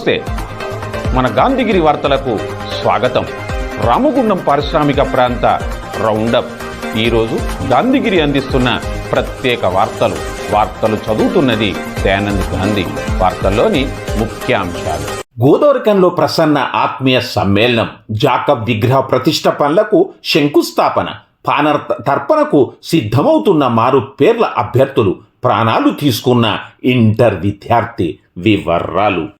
నమస్తే. మన గాంధీగిరి వార్తలకు స్వాగతం. రామగుండం పారిశ్రామిక ప్రాంత రౌండప్. ఈరోజు గాంధీగిరి అందిస్తున్న ప్రత్యేక వార్తలు. వార్తలు చదువుతున్నది దయానంద్ గాంధీ. వార్తల్లోని ముఖ్యాంశాలు. గోదావరికంలో ప్రసన్న ఆత్మీయ సమ్మేళనం. జాకబ్ విగ్రహ ప్రతిష్ట పనులకు శంకుస్థాపన. పానర్ తర్పణకు సిద్ధమవుతున్న మారు పేర్ల అభ్యర్థులు ప్రాణాలు తీసుకున్న ఇంటర్ విద్యార్థి వివరాలు.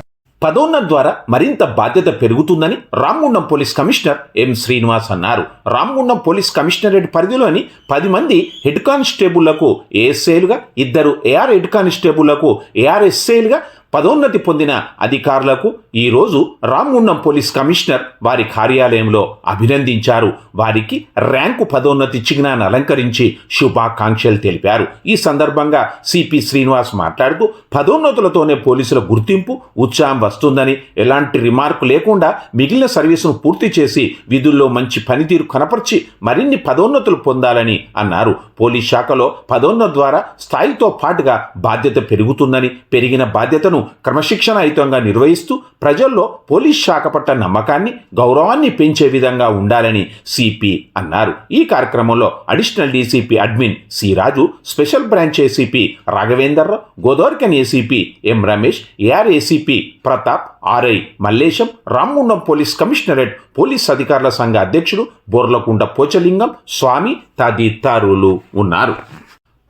పదోన్నతి ద్వారా మరింత బాధ్యత పెరుగుతుందని Ramagundam police commissioner M Srinivas అన్నారు. రామగుండం పోలీస్ కమిషనరేట్ పరిధిలోని పది మంది హెడ్ కానిస్టేబుళ్ళకు ఏఎస్ఐలుగా ఇద్దరు ఏఆర్ హెడ్ కానిస్టేబుళ్ళకు ఏఆర్ఎస్ఐలుగా పదోన్నతి పొందిన అధికారులకు ఈరోజు రామగుండం పోలీస్ కమిషనర్ వారి కార్యాలయంలో అభినందించారు. వారికి ర్యాంకు పదోన్నతి చిహ్నాన్ని అలంకరించి శుభాకాంక్షలు తెలిపారు. ఈ సందర్భంగా సిపి శ్రీనివాస్ మాట్లాడుతూ పదోన్నతులతోనే పోలీసుల గుర్తింపు ఉత్సాహం వస్తుందని ఎలాంటి రిమార్కు లేకుండా మిగిలిన సర్వీసును పూర్తి చేసి విధుల్లో మంచి పనితీరు కనపరిచి మరిన్ని పదోన్నతులు పొందాలని అన్నారు. పోలీస్ శాఖలో పదోన్నతి ద్వారా స్థాయితో పాటుగా బాధ్యత పెరుగుతుందని పెరిగిన బాధ్యతను క్రమశిక్షణాయుతంగా నిర్వహిస్తూ ప్రజల్లో పోలీస్ శాఖ పట్ల నమ్మకాన్ని గౌరవాన్ని పెంచే విధంగా ఉండాలని సిపి అన్నారు. ఈ కార్యక్రమంలో additional DCP admin C Raju special branch ACP Raghavender Godavarikhani ACP M Ramesh AR ACP Pratap RI Mallesham Ramagundam police commissionerate police అధికారుల సంఘ అధ్యక్షుడు బోర్లకుండ పోచలింగం స్వామి తదితరులు ఉన్నారు.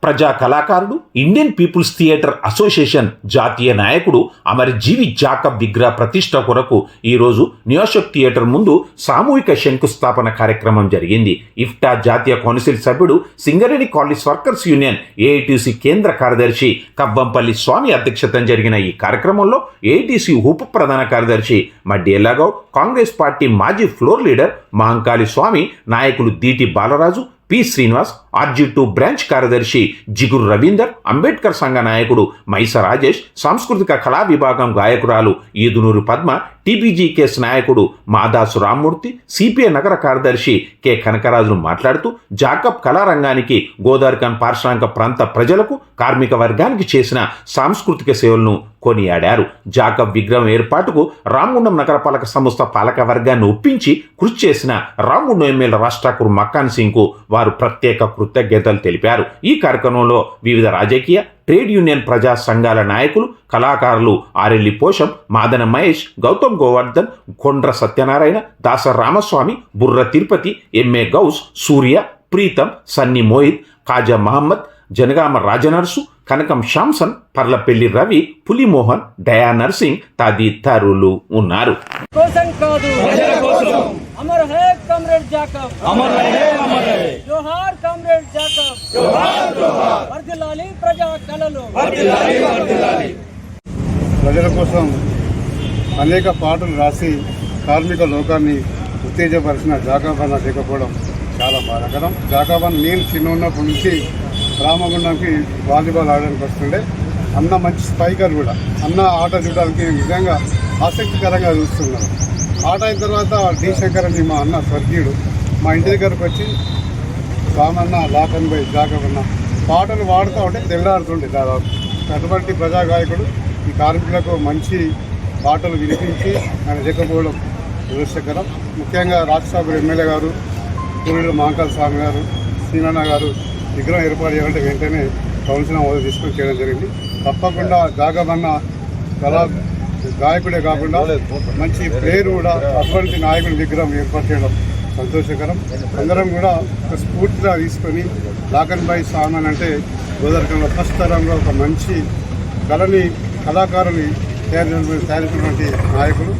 ప్రజా కళాకారుడు ఇండియన్ పీపుల్స్ థియేటర్ అసోసియేషన్ జాతీయ నాయకుడు అమరజీవి జాకబ్ విగ్రహ ప్రతిష్ట కొరకు ఈరోజు నియోషక్ థియేటర్ ముందు సామూహిక శంకుస్థాపన కార్యక్రమం జరిగింది. ఇఫ్టా జాతీయ కౌన్సిల్ సభ్యుడు Singareni colliery workers union AITC కేంద్ర కార్యదర్శి కవ్వంపల్లి స్వామి అధ్యక్షతన జరిగిన ఈ కార్యక్రమంలో ఏఐటీసీ ఉప ప్రధాన కార్యదర్శి మడ్డి ఎల్లాగౌడ్ కాంగ్రెస్ పార్టీ మాజీ ఫ్లోర్ లీడర్ మహంకాళి స్వామి నాయకులు Deeti Balaraju P Srinivas RG two branch కార్యదర్శి జిగురు రవీందర్ అంబేద్కర్ సంఘ నాయకుడు మైస రాజేష్ సాంస్కృతిక కళా విభాగం గాయకురాలు ఈదునూరు పద్మ టీబీజీకేఎస్ నాయకుడు మాదాసు రామ్మూర్తి సిపిఐ నగర కార్యదర్శి కె కనకరాజును మాట్లాడుతూ జాకబ్ కళారంగానికి గోదావరికన్ పారిశ్రామిక ప్రాంత ప్రజలకు కార్మిక వర్గానికి చేసిన సాంస్కృతిక సేవలను కొనియాడారు. జాకబ్ విగ్రహం ఏర్పాటుకు రామగుండం నగరపాలక సంస్థ పాలక వర్గాన్ని ఒప్పించి కృషి చేసిన రామగుండం ఎమ్మెల్యే రాష్ట్రాకురు మక్కాన్ సింగ్కు వారు ప్రత్యేక కృతజ్ఞతలు తెలిపారు. ఈ కార్యక్రమంలో వివిధ రాజకీయ ట్రేడ్ యూనియన్ ప్రజా సంఘాల నాయకులు కళాకారులు Arelli పోషం Madana Mahesh Gautam Govardhan Kondra Satyanarayana Dasa Ramaswamy Burra Tirupati M A Gouse Surya Pritam Sunny Mohit Khaja Mohammad Janagama Rajanarsu Kanakam Samson Parlapelli Ravi Pulimohan డయా నర్సింగ్ తదితరులు ఉన్నారు. కోసం కాదు. అమర్ హే కమ్రేడ్ జాకబ్. అమర్ హే అమర్ హే. జోహార్ కమ్రేడ్ జాకబ్. జోహార్ జోహార్. వర్ధిల్లాలి ప్రజా కళలు. ప్రజల కోసం అనేక పాటలు రాసి కార్మిక లోకాన్ని ఉత్తేజపరిచిన జాకాబాన్ లేకపోవడం చాలా బాధాకరం. జాకాబాన్ నేను చిన్న ఉన్నప్పటి నుంచి రామగుండంకి వాలీబాల్ ఆడడానికి వస్తుండే. అన్న మంచి స్పైకర్ కూడా. అన్న ఆట చూడడానికి నిజంగా ఆసక్తికరంగా చూస్తున్నాను ఆట అయిన తర్వాత డి శంకర్ అని మా అన్న స్వర్గీయుడు. మా ఇంటి దగ్గరకు వచ్చి రామన్న లాకన్ బై జాగవన్న పాటలు పాడుతూ ఉంటే తెల్లారుతుండే దాదాపు. అటువంటి ప్రజా గాయకుడు ఈ కార్మికులకు మంచి పాటలు వినిపించి ఆయన లేకపోవడం దురదృష్టకరం. ముఖ్యంగా రాజ్యసభ ఎమ్మెల్యే గారు పూరిలో మహాకాల స్వామి గారు సీనన్న గారు విగ్రహం ఏర్పాటు చేయాలంటే వెంటనే కౌన్సిల్ హోదా తీసుకొని చేయడం జరిగింది. తప్పకుండా జాగమన్న కళా గాయకుడే కాకుండా మంచి ప్లేయర్ కూడా అటువంటి నాయకుడి విగ్రహం ఏర్పాటు చేయడం సంతోషకరం. అందరం కూడా ఒక స్ఫూర్తిగా తీసుకొని లాకన్బాయి సామాన్ అంటే గోదావరికంలో ఫస్ట్ తరంలో ఒక మంచి కళని కళాకారుని తయారు తయారైనటువంటి తయారు నాయకుడు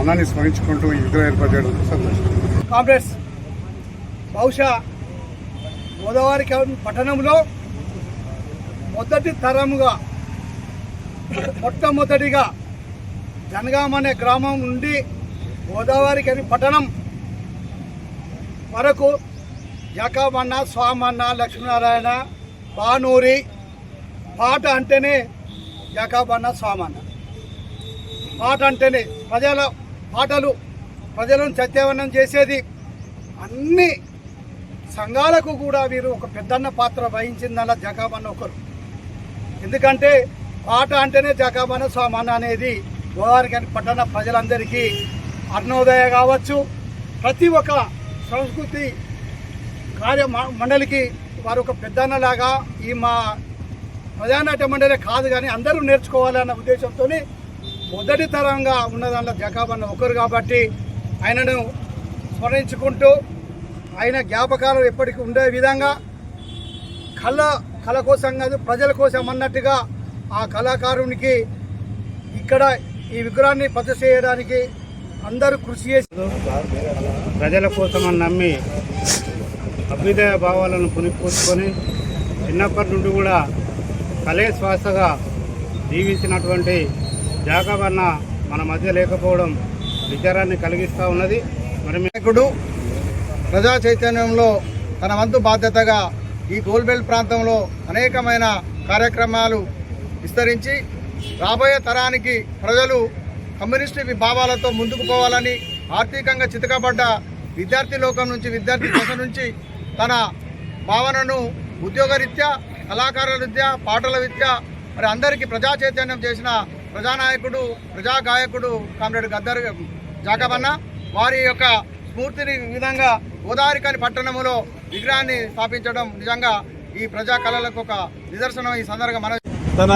అన్నాన్ని స్మరించుకుంటూ ఈ విగ్రహం ఏర్పాటు చేయడం సంతోషం కాంగ్రెస్ బహుశా గోదావరి పట్టణంలో మొదటి తరముగా మొట్టమొదటిగా జనగాం అనే గ్రామం నుండి గోదావరి కని పట్టణం వరకు జకామన్న స్వామన్న లక్ష్మీనారాయణ పానూరి పాట అంటేనే జకాబన్న స్వామన్న. పాట అంటేనే ప్రజల పాటలు ప్రజలను చైతన్యం చేసేది అన్నీ సంఘాలకు కూడా వీరు ఒక పెద్దన్న పాత్ర వహించిందన్న జకాబన్న ఒకరు. ఎందుకంటే పాట అంటేనే జకాబన్న స్వామన్న అనేది గోదావరి కానీ పట్టణ ప్రజలందరికీ అర్ణోదయ కావచ్చు. ప్రతి ఒక్క సంస్కృతి కార్య మ- మండలికి వారు ఒక పెద్దన్నలాగా ఈ మా ప్రజానాట్య మండలి కాదు కానీ అందరూ నేర్చుకోవాలన్న ఉద్దేశంతో మొదటి తరంగా ఉన్నదానిలో జకాబన్న ఒకరు కాబట్టి ఆయనను స్మరించుకుంటూ ఆయన జ్ఞాపకాలు ఎప్పటికీ ఉండే విధంగా కళ కళ కోసం కాదు ప్రజల కోసం అన్నట్టుగా ఆ కళాకారునికి ఇక్కడ ఈ విగ్రహాన్ని పచ్చ చేయడానికి అందరూ కృషి చేసి ప్రజల కోసమని నమ్మి అభ్యుదయ భావాలను పునిపోసుకొని చిన్నప్పటి నుండి కూడా కలే శ్వాసగా జీవించినటువంటి జాగవన్న మన మధ్య లేకపోవడం విచారాన్ని కలిగిస్తూ ఉన్నది. మరి నాయకుడు ప్రజా చైతన్యంలో తన వంతు బాధ్యతగా ఈ గోల్బెల్ట్ ప్రాంతంలో అనేకమైన కార్యక్రమాలు విస్తరించి రాబోయే తరానికి ప్రజలు కమ్యూనిస్టు భావాలతో ముందుకు పోవాలని ఆర్థికంగా చితకబడ్డ విద్యార్థి లోకం నుంచి విద్యార్థి దశ నుంచి తన భావనను ఉద్యోగరీత్యా కళాకారుల విద్యా పాటల విద్యా మరి అందరికీ ప్రజా చైతన్యం చేసిన ప్రజానాయకుడు ప్రజా గాయకుడు కామ్రేడ్ గద్దర్ జాకబన్న వారి యొక్క స్ఫూర్తిని విధంగా గోదావరికని పట్టణంలో విగ్రహాన్ని స్థాపించడం నిజంగా ఈ ప్రజా కళలకు ఒక నిదర్శనం ఈ సందర్భంగా మన తన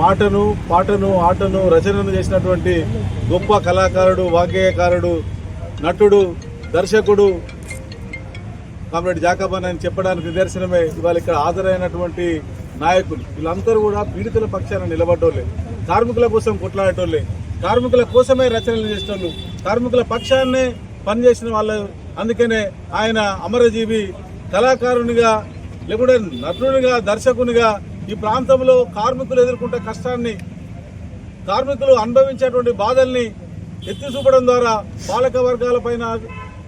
మాటను పాటను ఆటను రచనను చేసినటువంటి గొప్ప కళాకారుడు వాగ్గేయకారుడు నటుడు దర్శకుడు కామ్రేడ్ జాకబన్ అని చెప్పడానికి నిదర్శనమే. ఇవాళ ఇక్కడ హాజరైనటువంటి నాయకులు. వీళ్ళందరూ కూడా పీడితుల పక్షాన నిలబడ్డోళ్ళే. కార్మికుల కోసం కొట్లాడేటోళ్ళే. కార్మికుల కోసమే రచనలు చేసేటోళ్ళు. కార్మికుల పక్షాన్నే పనిచేసిన వాళ్ళు అందుకనే ఆయన అమరజీవి కళాకారునిగా లేకుంటే నటునిగా దర్శకునిగా ఈ ప్రాంతంలో కార్మికులు ఎదుర్కొంటే కష్టాన్ని కార్మికులు అనుభవించేటువంటి బాధల్ని ఎత్తి చూపడం ద్వారా పాలక వర్గాలపైన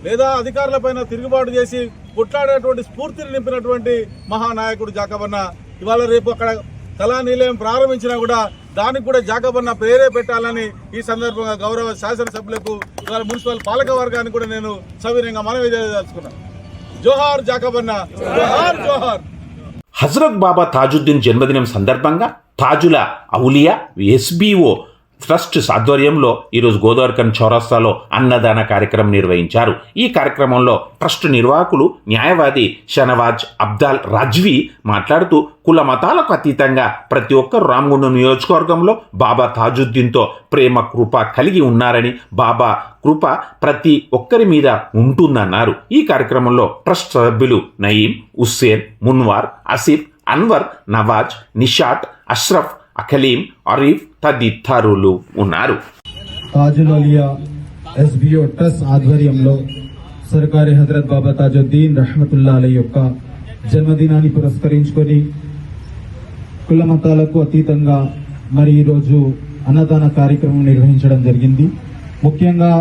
లేదా అధికారులపైన తిరుగుబాటు చేసి కొట్లాడేటువంటి స్ఫూర్తిని నింపినటువంటి మహానాయకుడు జాకబన్న. ఇవాళ రేపు అక్కడ కళా నిలయం ప్రారంభించినా కూడా దానికి కూడా జాగబన్న ప్రేరే పెట్టాలని ఈ సందర్భంగా గౌరవ శాసనసభ్యులకు ఇవాళ మున్సిపల్ పాలక వర్గానికి కూడా నేను సవినయంగా మనవి చేయదలుచుకున్నాను. జోహార్ జాకబన్న జోహార్ జోహార్. హజరత్ బాబా తాజుద్దీన్ జన్మదినం సందర్భంగా తాజుల ఔలియా ఎస్బీఓ ట్రస్ట్ ఆధ్వర్యంలో ఈరోజు గోదావరికన్ చౌరస్తాలో అన్నదాన కార్యక్రమం నిర్వహించారు. ఈ కార్యక్రమంలో ట్రస్ట్ నిర్వాహకులు న్యాయవాది షనవాజ్ అబ్దాల్ రాజ్వీ మాట్లాడుతూ కుల మతాలకు అతీతంగా ప్రతి ఒక్కరు రామగుండం నియోజకవర్గంలో బాబా తాజుద్దీన్తో ప్రేమ కృప కలిగి ఉన్నారని బాబా కృప ప్రతి ఒక్కరి మీద ఉంటుందన్నారు. ఈ కార్యక్రమంలో ట్రస్ట్ సభ్యులు నయీం హుస్సేన్ మున్వార్ అసిఫ్ అన్వర్ నవాజ్ నిషాట్ అష్రఫ్ అఖలీం అరీఫ్ తదితరులు ఉన్నారు. తాజులోలియా ఎస్బిఓ ట్రస్ట్ ఆధ్వర్యంలో సర్కారి హజరత్ బాబా తాజుద్దీన్ రహమతుల్లా అలీ యొక్క జన్మదినాన్ని పురస్కరించుకొని కుల మతాలకు అతీతంగా మరి ఈరోజు అన్నదాన కార్యక్రమం నిర్వహించడం జరిగింది. ముఖ్యంగా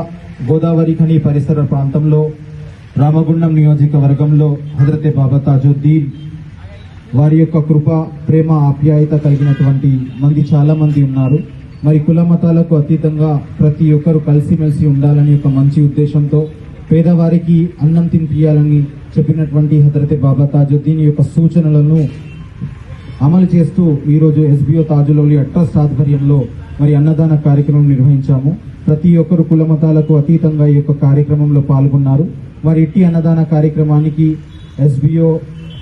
గోదావరి ఖని పరిసర ప్రాంతంలో రామగుండం నియోజకవర్గంలో హజరతే బాబా తాజుద్దీన్ వారి యొక్క కృప ప్రేమ ఆప్యాయత కలిగినటువంటి మంది చాలా మంది ఉన్నారు. మరి కుల మతాలకు అతీతంగా ప్రతి ఒక్కరు కలిసిమెలిసి ఉండాలని ఒక మంచి ఉద్దేశంతో పేదవారికి అన్నం తినిపియాలని చెప్పినటువంటి హజరతే బాబా తాజుద్దీన్ యొక్క సూచనలను అమలు చేస్తూ ఈరోజు ఎస్బిఓ తాజులోలి అట్రస్ట్ ఆధ్వర్యంలో మరి అన్నదాన కార్యక్రమం నిర్వహించాము. ప్రతి ఒక్కరు కుల మతాలకు అతీతంగా ఈ యొక్క కార్యక్రమంలో పాల్గొన్నారు. మరి ఇట్టి అన్నదాన కార్యక్రమానికి ఎస్బిఓ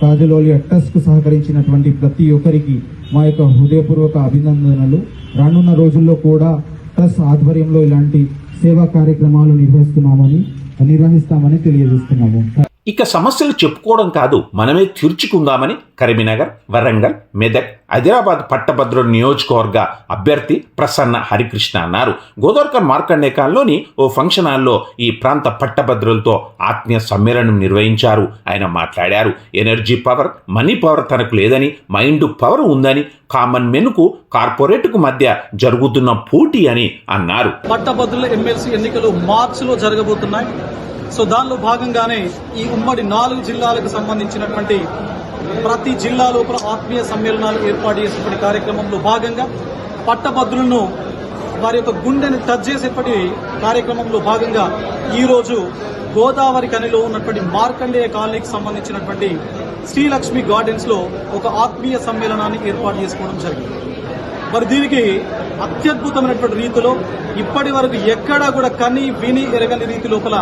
కాజలోలి ట్రస్ట్కు సహకరించినటువంటి ప్రతి ఒక్కరికి మా యొక్క హృదయపూర్వక అభినందనలు. రానున్న రోజుల్లో కూడా ట్రస్ట్ ఆధ్వర్యంలో ఇలాంటి సేవా కార్యక్రమాలు నిర్వహిస్తున్నామని నిర్వహిస్తామని తెలియజేస్తున్నాము. ఇక సమస్యలు చెప్పుకోవడం కాదు మనమే తీర్చుకుందామని కరీంనగర్ వరంగల్ మెదక్ హైదరాబాద్ పట్టభద్రుల నియోజకవర్గ అభ్యర్థి ప్రసన్న హరికృష్ణ అన్నారు. గోదావరికర్ మార్కండేకాల్లోని ఓ ఫంక్షన్ హాల్లో ఈ ప్రాంత పట్టభద్రులతో ఆత్మీయ సమ్మేళనం నిర్వహించారు. ఆయన మాట్లాడారు ఎనర్జీ పవర్ మనీ పవర్ తనకు లేదని మైండ్ పవర్ ఉందని కామన్ మెనుకు కార్పొరేట్కు మధ్య జరుగుతున్న పోటీ అని అన్నారు. పట్టభద్రుల ఎమ్మెల్సీ ఎన్నికలు మార్చిలో జరగబోతున్నాయి. సో దానిలో భాగంగానే ఈ ఉమ్మడి నాలుగు జిల్లాలకు సంబంధించినటువంటి ప్రతి జిల్లా లోపల ఆత్మీయ సమ్మేళనాలు ఏర్పాటు చేసినటువంటి కార్యక్రమంలో భాగంగా పట్టభద్రులను వారి యొక్క గుండెని టచ్ చేసేటువంటి కార్యక్రమంలో భాగంగా ఈరోజు గోదావరి కనిలో ఉన్నటువంటి మార్కండేయ కాలనీకి సంబంధించినటువంటి శ్రీలక్ష్మి గార్డెన్స్లో ఒక ఆత్మీయ సమ్మేళనాన్ని ఏర్పాటు చేసుకోవడం జరిగింది. మరి దీనికి అత్యద్భుతమైనటువంటి రీతిలో ఇప్పటి వరకు ఎక్కడా కూడా కని విని ఎరగని రీతి లోపల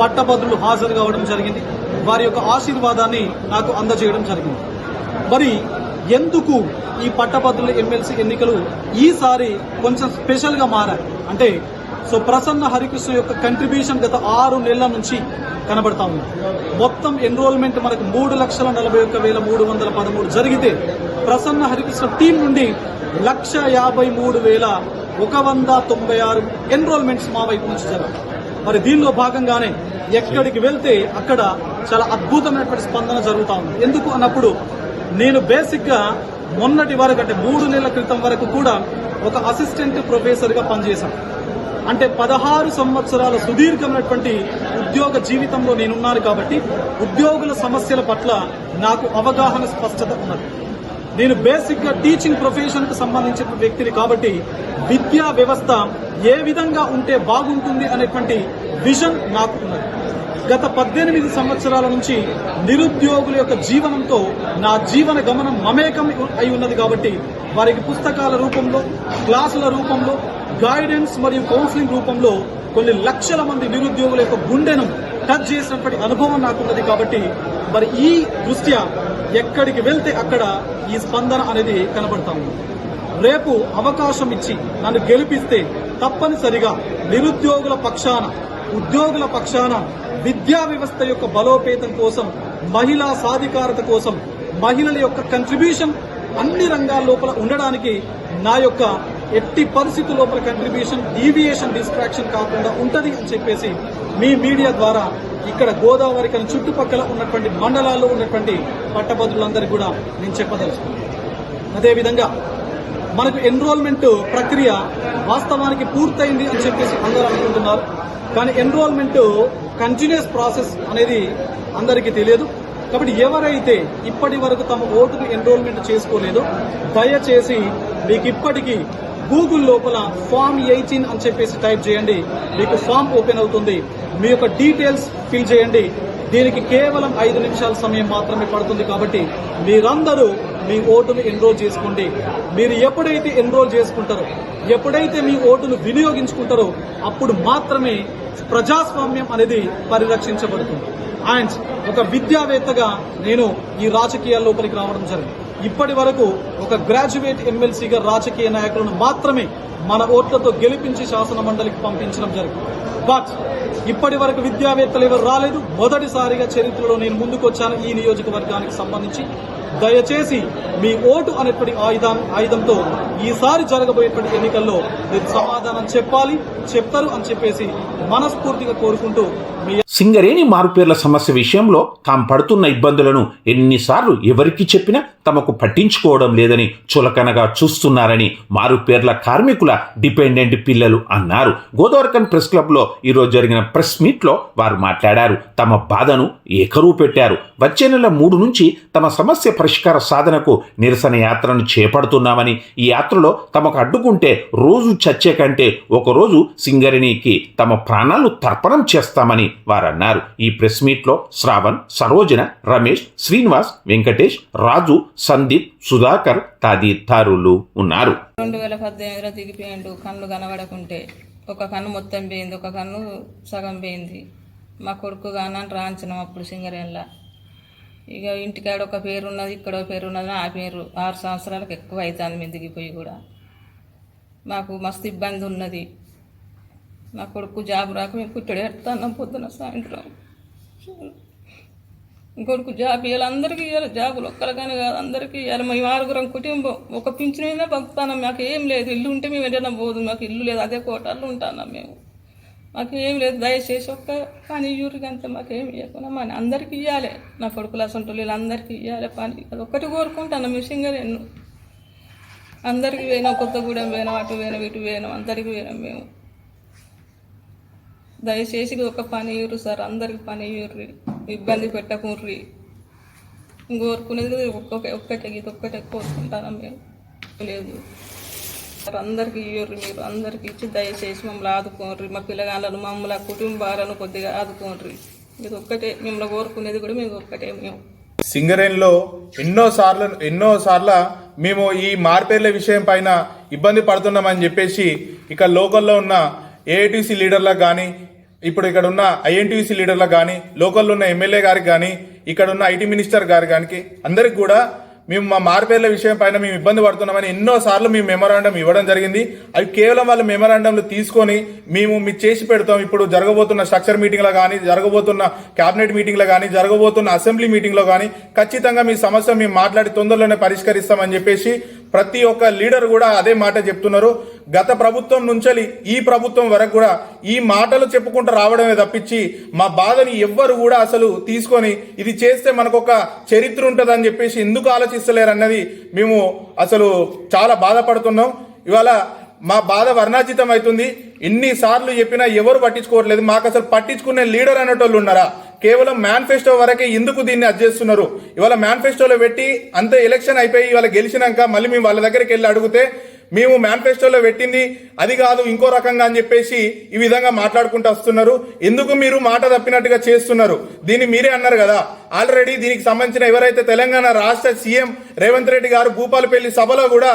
పట్టభద్రులు హాజరు కావడం జరిగింది. వారి యొక్క ఆశీర్వాదాన్ని నాకు అందజేయడం జరిగింది. మరి ఎందుకు ఈ పట్టభద్రుల ఎమ్మెల్సీ ఎన్నికలు ఈసారి కొంచెం స్పెషల్గా మారాయి? అంటే సో ప్రసన్న హరికృష్ణ యొక్క కంట్రిబ్యూషన్ గత ఆరు నెలల నుంచి కనబడతా ఉంది. మొత్తం ఎన్రోల్మెంట్ మనకు మూడు లక్షల నలభై ఒక్క వేల మూడు వందల పదమూడు జరిగితే ప్రసన్న హరికృష్ణ టీం నుండి లక్ష యాభై మూడు వేల ఒక వంద తొంభై ఆరు ఎన్రోల్మెంట్స్ మా వైపు నుంచి జరిగాయి. మరి దీనిలో భాగంగానే ఎక్కడికి వెళ్తే అక్కడ చాలా అద్భుతమైనటువంటి స్పందన జరుగుతా ఉంది. ఎందుకు అన్నప్పుడు నేను బేసిక్గా మొన్నటి వరకు అంటే మూడు నెలల క్రితం వరకు కూడా ఒక అసిస్టెంట్ ప్రొఫెసర్గా పనిచేశాను. అంటే పదహారు సంవత్సరాల సుదీర్ఘమైనటువంటి ఉద్యోగ జీవితంలో నేనున్నాను కాబట్టి ఉద్యోగుల సమస్యల పట్ల నాకు అవగాహన స్పష్టత ఉన్నది. నేను బేసిక్గా టీచింగ్ ప్రొఫెషన్కు సంబంధించిన వ్యక్తిని కాబట్టి విద్యా వ్యవస్థ ఏ విధంగా ఉంటే బాగుంటుంది అనేటువంటి విజన్ నాకు ఉన్నది. గత పద్దెనిమిది సంవత్సరాల నుంచి నిరుద్యోగుల యొక్క జీవనంతో నా జీవన గమనం మమేకం అయి ఉన్నది కాబట్టి వారికి పుస్తకాల రూపంలో క్లాసుల రూపంలో గైడెన్స్ మరియు కౌన్సిలింగ్ రూపంలో కొన్ని లక్షల మంది నిరుద్యోగుల యొక్క గుండెను టచ్ చేసినటువంటి అనుభవం నాకున్నది కాబట్టి మరి ఈ దృష్ట్యా ఎక్కడికి వెళ్తే అక్కడ ఈ స్పందన అనేది కనబడతా ఉంది. రేపు అవకాశం ఇచ్చి నన్ను గెలిపిస్తే తప్పనిసరిగా నిరుద్యోగుల పక్షాన ఉద్యోగుల పక్షాన విద్యా వ్యవస్థ యొక్క బలోపేతం కోసం మహిళా సాధికారత కోసం మహిళల యొక్క కంట్రిబ్యూషన్ అన్ని రంగాల లోపల ఉండడానికి నా యొక్క ఎట్టి పరిస్థితుల లోపల కంట్రిబ్యూషన్ డీవియేషన్ డిస్ట్రాక్షన్ కాకుండా ఉంటది అని చెప్పేసి మీ మీడియా ద్వారా ఇక్కడ గోదావరి కానీ చుట్టుపక్కల ఉన్నటువంటి మండలాల్లో ఉన్నటువంటి పట్టభద్రులందరికీ కూడా నేను చెప్పదలుచుకున్నాను. అదేవిధంగా మనకు ఎన్రోల్మెంట్ ప్రక్రియ వాస్తవానికి పూర్తయింది అని చెప్పేసి అందరూ అనుకుంటున్నారు. కానీ ఎన్రోల్మెంట్ కంటిన్యూస్ ప్రాసెస్ అనేది అందరికీ తెలియదు. కాబట్టి ఎవరైతే ఇప్పటి వరకు తమ ఓటుకు ఎన్రోల్మెంట్ చేసుకోలేదో దయచేసి మీకు ఇప్పటికీ గూగుల్ లోపల ఫామ్ ఎయిటీన్ అని చెప్పేసి టైప్ చేయండి. మీకు ఫామ్ ఓపెన్ అవుతుంది. మీ యొక్క డీటెయిల్స్ ఫిల్ చేయండి. దీనికి కేవలం ఐదు నిమిషాల సమయం మాత్రమే పడుతుంది కాబట్టి మీరందరూ మీ ఓటును ఎన్రోల్ చేసుకోండి. మీరు ఎప్పుడైతే ఎన్రోల్ చేసుకుంటారో ఎప్పుడైతే మీ ఓటును వినియోగించుకుంటారో అప్పుడు మాత్రమే ప్రజాస్వామ్యం అనేది పరిరక్షించబడుతుంది. అండ్ ఒక విద్యావేత్తగా నేను ఈ రాజకీయాల లోపలికి రావడం జరిగింది. ఇప్పటి వరకు ఒక గ్రాడ్యుయేట్ ఎమ్మెల్సీగా రాజకీయ నాయకులను మాత్రమే మన ఓట్లతో గెలిపించి శాసన మండలికి పంపించడం జరిగింది. బట్ ఇప్పటి వరకు విద్యావేత్తలు ఎవరు రాలేదు. మొదటిసారిగా చరిత్రలో నేను ముందుకొచ్చాను ఈ నియోజకవర్గానికి సంబంధించి. దయచేసి మీ ఓటు అనేటువంటి ఆయుధం ఆయుధంతో ఈసారి జరగబోయేటువంటి ఎన్నికల్లో మీరు సమాధానం చెప్పాలి చెప్తారు అని చెప్పేసి మనస్ఫూర్తిగా కోరుకుంటూ మీ సింగరేణి మారుపేర్ల సమస్య విషయంలో తాము పడుతున్న ఇబ్బందులను ఎన్నిసార్లు ఎవరికి చెప్పినా తమకు పట్టించుకోవడం లేదని చులకనగా చూస్తున్నారని మారుపేర్ల కార్మికుల డిపెండెంట్ పిల్లలు అన్నారు. గోదావరికన్ ప్రెస్ క్లబ్లో ఈరోజు జరిగిన ప్రెస్ మీట్లో వారు మాట్లాడారు. తమ బాధను ఏకరువు పెట్టారు. వచ్చే నెల మూడు నుంచి తమ సమస్య పరిష్కార సాధనకు నిరసన యాత్రను చేపడుతున్నామని ఈ యాత్రలో తమకు అడ్డుకుంటే రోజు చచ్చే కంటే ఒకరోజు సింగరిణికి తమ ప్రాణాలు తర్పణం చేస్తామని వారన్నారు. ఈ ప్రెస్ మీట్లో శ్రావణ్ సరోజన రమేష్ శ్రీనివాస్ వెంకటేష్ రాజు సందీప్ సుధాకర్ తదితరులు ఉన్నారు. రెండు వేల పద్దెనిమిదిలో దిగిపోయిండు. కన్ను కనబడకుంటే ఒక కన్ను మొత్తం పోయింది ఒక కన్ను సగం పోయింది. మా కొడుకు కానని రాంచినాం అప్పుడు సింగరేళ్ళ ఇక ఇంటికాడ ఒక పేరు ఉన్నది ఇక్కడ ఒక పేరు ఉన్నది ఆ పేరు ఆరు సంవత్సరాలకు ఎక్కువ అవుతుంది మేము దిగిపోయి కూడా. మాకు మస్తు ఇబ్బంది ఉన్నది. మా కొడుకు జాబ్ రాక మేము పుట్టడు ఎడుతున్నాం పొద్దున సాయంత్రం. ఇంకొకరికి జాబ్ ఇవ్వాలి అందరికీ ఇవ్వాలి జాబులు ఒక్కరికని కాదు అందరికీ ఇవ్వాలి మేము ఆరుగురం కుటుంబం. ఒక పింఛన్ మీద బతుకుతాం మాకు ఏం లేదు. ఇల్లు ఉంటే మేము ఏదైనా పోదు. మాకు ఇల్లు లేదు. అదే కోటల్లో ఉంటున్నాం మేము? మాకు ఏం లేదు. దయచేసి ఒక్క పని యూరికి అంత మాకు ఏమి ఇవ్వకుండా మన అందరికీ ఇవ్వాలి నా కొడుకుల అసంటోళ్ళు వీళ్ళందరికీ ఇవ్వాలి పని. అది ఒక్కటి కోరుకుంటాను. మీ సింగర్ ఎన్ను. అందరికి పోయినాం కొత్తగూడెం పోయినాం అటు పోయినాం ఇటు పోయినాం అందరికి పోయినాం మేము. దయచేసి ఒక పని ఇవ్వరు సార్. అందరికి పని ఇవ్వరు ఇబ్బంది పెట్టకుండ్రి కోరుకునేది ఒక్కొక్క ఒక్కటే ఇది ఒక్కటే కోరుకుంటాను మేము లేదు. అందరికీ అందరికి ఇవ్వరు మీరు అందరికీ ఇచ్చి దయచేసి మమ్మల్ని ఆదుకోండి. మా పిల్లగాళ్ళను మమ్మల్ని కుటుంబాలను కొద్దిగా ఆదుకోండి. మీరు ఒక్కటే మిమ్మల్ని కోరుకునేది కూడా మేము ఒక్కటే మేము. సింగరేణిలో ఎన్నోసార్లు ఎన్నోసార్లు మేము ఈ మార్పేర్ల విషయం పైన ఇబ్బంది పడుతున్నామని చెప్పేసి ఇక లోకల్లో ఉన్న ఏఐటీసీ లీడర్లకు కానీ ఇప్పుడు ఇక్కడ ఉన్న ఐఎన్టీసీ లీడర్లకు కానీ లోకల్లో ఉన్న ఎమ్మెల్యే గారికి కానీ ఇక్కడ ఉన్న ఐటీ మినిస్టర్ గారి కానీ అందరికి కూడా మేము మా మార్పేర్ల విషయం పైన మేము ఇబ్బంది పడుతున్నామని ఎన్నో సార్లు మేము మెమరాండం ఇవ్వడం జరిగింది. అవి కేవలం వాళ్ళ మెమరాండంలు తీసుకొని మేము మీరు చేసి పెడతాం. ఇప్పుడు జరగబోతున్న స్ట్రక్చర్ మీటింగ్లో కానీ జరగబోతున్న క్యాబినెట్ మీటింగ్లో కానీ జరగబోతున్న అసెంబ్లీ మీటింగ్లో కానీ ఖచ్చితంగా మీ సమస్య మేము మాట్లాడి తొందరలోనే పరిష్కరిస్తామని చెప్పేసి ప్రతి ఒక్క లీడర్ కూడా అదే మాట చెప్తున్నారు. గత ప్రభుత్వం నుంచి ఈ ప్రభుత్వం వరకు కూడా ఈ మాటలు చెప్పుకుంటూ రావడమే తప్పించి మా బాధని ఎవ్వరు కూడా అసలు తీసుకొని ఇది చేస్తే మనకు ఒక చరిత్ర ఉంటుందని చెప్పేసి ఎందుకు ఆలోచిస్తలేరు అన్నది మేము అసలు చాలా బాధపడుతున్నాం. ఇవాళ మా బాధ వర్ణాచితం అవుతుంది ఎన్నిసార్లు చెప్పినా ఎవరు పట్టించుకోవట్లేదు. మాకు అసలు పట్టించుకునే లీడర్ అనేటోళ్ళు ఉన్నారా? కేవలం మేనిఫెస్టో వరకే ఎందుకు దీన్ని అడ్జేస్తున్నారు ఇవాళ మేనిఫెస్టోలో పెట్టి అంత ఎలక్షన్ అయిపోయి ఇవాళ గెలిచినాక మళ్ళీ మేము వాళ్ళ దగ్గరికి వెళ్ళి అడిగితే మేము మేనిఫెస్టోలో పెట్టింది అది కాదు ఇంకో రకంగా అని చెప్పేసి ఈ విధంగా మాట్లాడుకుంటూ వస్తున్నారు. ఎందుకు మీరు మాట తప్పినట్టుగా చేస్తున్నారు? దీన్ని మీరే అన్నారు కదా. ఆల్రెడీ దీనికి సంబంధించిన ఎవరైతే తెలంగాణ రాష్ట్ర సీఎం రేవంత్ రెడ్డి గారు భూపాలపల్లి సభలో కూడా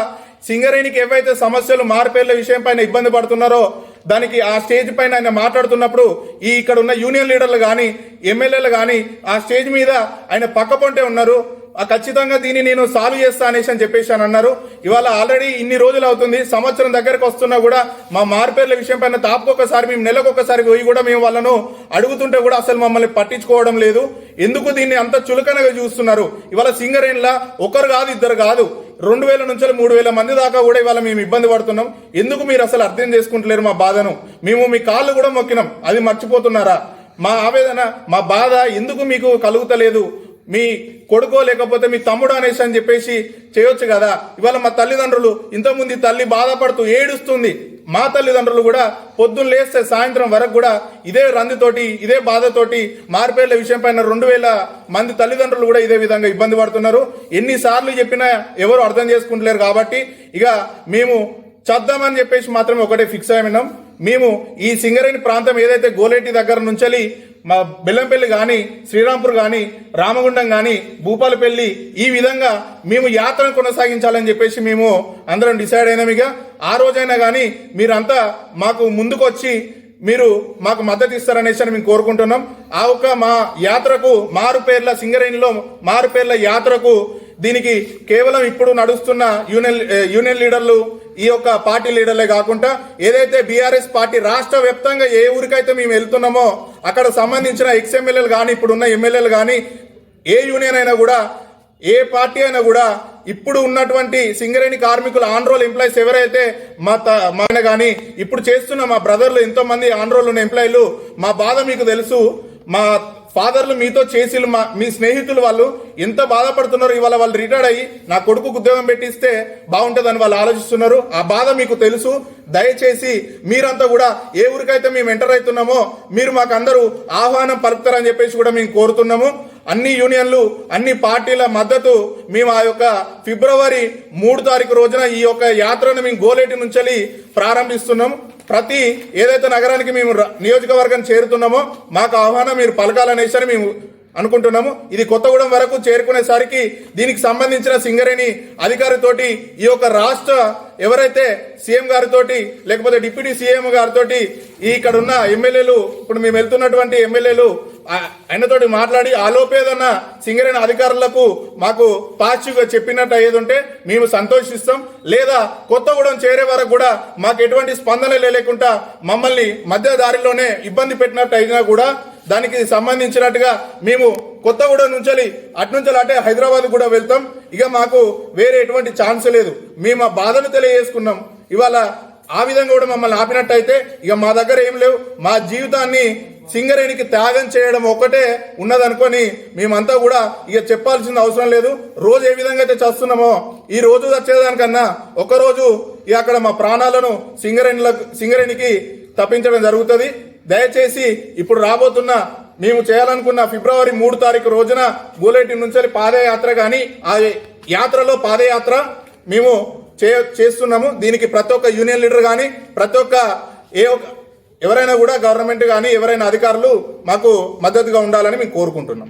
సింగరేణికి ఏవైతే సమస్యలు మార్పేర్ల విషయం పైన ఇబ్బంది పడుతున్నారో దానికి ఆ స్టేజ్ పైన ఆయన మాట్లాడుతున్నప్పుడు ఈ ఇక్కడ ఉన్న యూనియన్ లీడర్లు కానీ ఎమ్మెల్యేలు కానీ ఆ స్టేజ్ మీద ఆయన పక్క పొంటే ఉన్నారు. ఆ ఖచ్చితంగా దీన్ని నేను సాల్వ్ చేస్తా అనేసి అని చెప్పేసి అని అన్నారు. ఇవాళ ఆల్రెడీ ఇన్ని రోజులు అవుతుంది. సంవత్సరం దగ్గరకు వస్తున్నా కూడా మా మార్పేర్ల విషయం పైన తాపకొకసారి మేము నెలకొకసారి పోయి కూడా మేము వాళ్ళను అడుగుతుంటే కూడా అసలు మమ్మల్ని పట్టించుకోవడం లేదు. ఎందుకు దీన్ని అంత చులకనగా చూస్తున్నారు? ఇవాళ సింగరేణిలా ఒకరు కాదు ఇద్దరు కాదు. రెండు వేల నుంచి మూడు వేల మంది దాకా కూడా ఇవాళ మేము ఇబ్బంది పడుతున్నాం. ఎందుకు మీరు అసలు అర్థం చేసుకుంటలేరు మా బాధను? మేము మీ కాళ్ళు కూడా మొక్కినాం. అది మర్చిపోతున్నారా? మా ఆవేదన మా బాధ ఎందుకు మీకు కలుగుతలేదు? మీ కొడుకో లేకపోతే మీ తమ్ముడు అనేసి అని చెప్పేసి చేయొచ్చు కదా? ఇవాళ మా తల్లిదండ్రులు ఇంతకుముందు తల్లి బాధపడుతూ ఏడుస్తుంది. మా తల్లిదండ్రులు కూడా పొద్దున్న లేస్తే సాయంత్రం వరకు కూడా ఇదే రందితోటి ఇదే బాధతోటి మార్పేర్ల విషయం పైన రెండు వేల మంది తల్లిదండ్రులు కూడా ఇదే విధంగా ఇబ్బంది పడుతున్నారు. ఎన్నిసార్లు చెప్పినా ఎవరు అర్థం చేసుకుంటలేరు కాబట్టి ఇక మేము చద్దామని చెప్పేసి మాత్రమే ఒకటే ఫిక్స్ అయినాం. మేము ఈ సింగరేణి ప్రాంతం ఏదైతే గోలేటి దగ్గర నుంచి మా బెల్లంపల్లి కానీ శ్రీరాంపూర్ కానీ రామగుండం కానీ భూపాలపల్లి ఈ విధంగా మేము యాత్రను కొనసాగించాలని చెప్పేసి మేము అందరం డిసైడ్ అయినామిగా ఆ రోజైనా కానీ మీరంతా మాకు ముందుకొచ్చి మీరు మాకు మద్దతు ఇస్తారనేసి అని మేము కోరుకుంటున్నాం. ఆ ఒక్క మా యాత్రకు మారు పేర్ల సింగరేణిలో మారు పేర్ల యాత్రకు దీనికి కేవలం ఇప్పుడు నడుస్తున్న యూనియన్ యూనియన్ లీడర్లు ఈ యొక్క పార్టీ లీడర్లే కాకుండా ఏదైతే బీఆర్ఎస్ పార్టీ రాష్ట్ర వ్యాప్తంగా ఏ ఊరికైతే మేము వెళ్తున్నామో అక్కడ సంబంధించిన ఎక్స్ ఎమ్మెల్యేలు కానీ ఇప్పుడున్న ఎమ్మెల్యేలు కానీ ఏ యూనియన్ అయినా కూడా ఏ పార్టీ అయినా కూడా ఇప్పుడు ఉన్నటువంటి సింగరేణి కార్మికులు ఆన్ రోల్ ఎంప్లాయీస్ ఎవరైతే మా త మన కానీ ఇప్పుడు చేస్తున్న మా బ్రదర్లు ఎంతోమంది ఆన్ రోల్ ఉన్న ఎంప్లాయీలు మా బాధ మీకు తెలుసు మా ఫాదర్లు మీతో చేసి మా మీ స్నేహితులు వాళ్ళు ఎంత బాధపడుతున్నారు ఇవాళ వాళ్ళు రిటైర్డ్ అయ్యి నా కొడుకుకు ఉద్యోగం పెట్టిస్తే బాగుంటుందని వాళ్ళు ఆలోచిస్తున్నారు. ఆ బాధ మీకు తెలుసు. దయచేసి మీరంతా కూడా ఏ ఊరికైతే మేము ఎంటర్ అవుతున్నామో మీరు మాకు అందరూ ఆహ్వానం పలుకుతారని చెప్పేసి కూడా మేము కోరుతున్నాము. అన్ని యూనియన్లు అన్ని పార్టీల మద్దతు మేము ఆ యొక్క ఫిబ్రవరి మూడు తారీఖు రోజున ఈ యొక్క యాత్రను మేము గోలేటి నుంచి ప్రారంభిస్తున్నాం. ప్రతి ఏదైతే నగరానికి మేము ర- నియోజకవర్గం చేరుతున్నామో మాకు ఆహ్వానం మీరు పలకాలనేసి అని మేము అనుకుంటున్నాము. ఇది కొత్తగూడెం వరకు చేరుకునేసరికి దీనికి సంబంధించిన సింగరేణి అధికారితోటి ఈ యొక్క రాష్ట్ర ఎవరైతే సీఎం గారితోటి లేకపోతే డిప్యూటీ సీఎం గారితోటి ఇక్కడ ఉన్న ఎమ్మెల్యేలు ఇప్పుడు మేము వెళ్తున్నటువంటి ఎమ్మెల్యేలు ఆయనతోటి మాట్లాడి ఆలోపేదన్న సింగరేణి అధికారులకు మాకు పాజిటివ్ చెప్పినట్టు అయ్యేది ఉంటే మేము సంతోషిస్తాం. లేదా కొత్తగూడెం చేరే వరకు కూడా మాకు ఎటువంటి స్పందన లేకుండా మమ్మల్ని మధ్య దారిలోనే ఇబ్బంది పెట్టినట్టు అయినా కూడా దానికి సంబంధించినట్టుగా మేము కొత్తగూడెం నుంచి అటు నుంచి అటే హైదరాబాద్ కూడా వెళ్తాం. ఇక మాకు వేరే ఎటువంటి ఛాన్స్ లేదు. మేము ఆ బాధను తెలియజేసుకున్నాం. ఇవాళ ఆ విధంగా కూడా మమ్మల్ని ఆపినట్టయితే ఇక మా దగ్గర ఏం లేవు. మా జీవితాన్ని సింగరేణికి త్యాగం చేయడం ఒకటే ఉన్నదనుకొని మేమంతా కూడా ఇక చెప్పాల్సిన అవసరం లేదు. రోజు ఏ విధంగా అయితే చేస్తున్నామో ఈ రోజు వచ్చేదానికన్నా ఒకరోజు ఇక అక్కడ మా ప్రాణాలను సింగరేణిలకు సింగరేణికి తప్పించడం జరుగుతుంది. దయచేసి ఇప్పుడు రాబోతున్న మేము చేయాలనుకున్న ఫిబ్రవరి మూడు తారీఖు రోజున గోలేటి నుంచి పాదయాత్ర కానీ ఆ యాత్రలో పాదయాత్ర మేము చే చేస్తున్నాము. దీనికి ప్రతి ఒక్క యూనియన్ లీడర్ కానీ ప్రతి ఒక్క ఏ ఒక్క ఎవరైనా కూడా గవర్నమెంట్ కానీ ఎవరైనా అధికారులు మాకు మద్దతుగా ఉండాలని మేము కోరుకుంటున్నాం.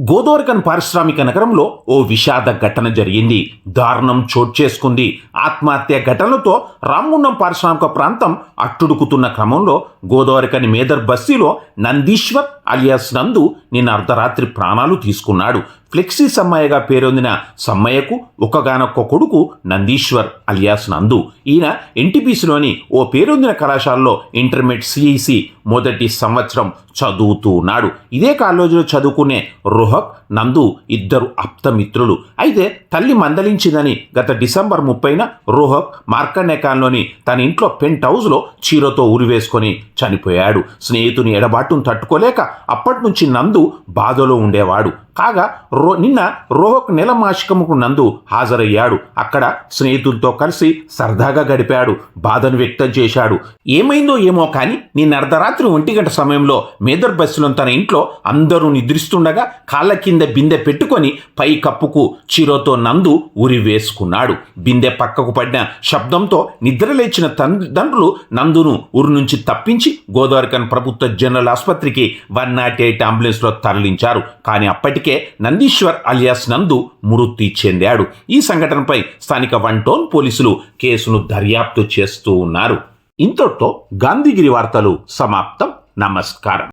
గోదోరికన్ పారిశ్రామిక నగరంలో ఓ విషాద ఘటన జరిగింది. దారుణం చోటు చేసుకుంది. ఆత్మహత్య ఘటనలతో రామగుండం పారిశ్రామిక ప్రాంతం అట్టుడుకుతున్న క్రమంలో గోదావరికని మేదర్ బస్సీలో నందీశ్వర్ అలియాస్ నందు నిన్న అర్ధరాత్రి ప్రాణాలు తీసుకున్నాడు. ఫ్లెక్సీ సమ్మయ్యగా పేరొందిన సమ్మయ్యకు ఒకగానొక్క కొడుకు నందీశ్వర్ అలియాస్ నందు. ఈయన ఎన్టీపీసీలోని ఓ పేరొందిన కళాశాలలో ఇంటర్మీడియట్ సిఈసి మొదటి సంవత్సరం చదువుతూ ఉన్నాడు. ఇదే కాలేజీలో చదువుకునే రోహక్ నందు ఇద్దరు అప్తమిత్రులు. అయితే తల్లి మందలించిందని గత డిసెంబర్ ముప్పైన రోహక్ మార్కండేకాన్లోని తన ఇంట్లో పెంట్ హౌస్లో చీరతో ఉరివేసుకొని చనిపోయాడు. స్నేహితుని ఎడబాటును తట్టుకోలేక అప్పటి నుంచి నందు బాధలో ఉండేవాడు. కాగా రో నిన్న రోహక్ నెల మాషికముకు నందు హాజరయ్యాడు. అక్కడ స్నేహితులతో కలిసి సరదాగా గడిపాడు. బాధను వ్యక్తం చేశాడు. ఏమైందో ఏమో కానీ నిన్న అర్ధరాత్రి ఒంటి గంట సమయంలో మేదర్ బస్సులో తన ఇంట్లో అందరూ నిద్రిస్తుండగా కాళ్ళ కింద బిందె పెట్టుకొని పై కప్పుకు చీరతో నందు ఉరి వేసుకున్నాడు. బిందె పక్కకు పడిన శబ్దంతో నిద్రలేచిన తండ్రులు నందును ఉరి నుంచి తప్పించి గోదావరికన్ ప్రభుత్వ జనరల్ ఆసుపత్రికి వన్ నాట్ ఎయిట్ అంబులెన్స్లో తరలించారు. కానీ అప్పటికి నందీశ్వర్ అలియాస్ నందు మృతి చెందాడు. ఈ సంఘటనపై స్థానిక వన్ టౌన్ పోలీసులు కేసును దర్యాప్తు చేస్తూ ఉన్నారు. ఇంతటితో గాంధీగిరి వార్తలు సమాప్తం. నమస్కారం.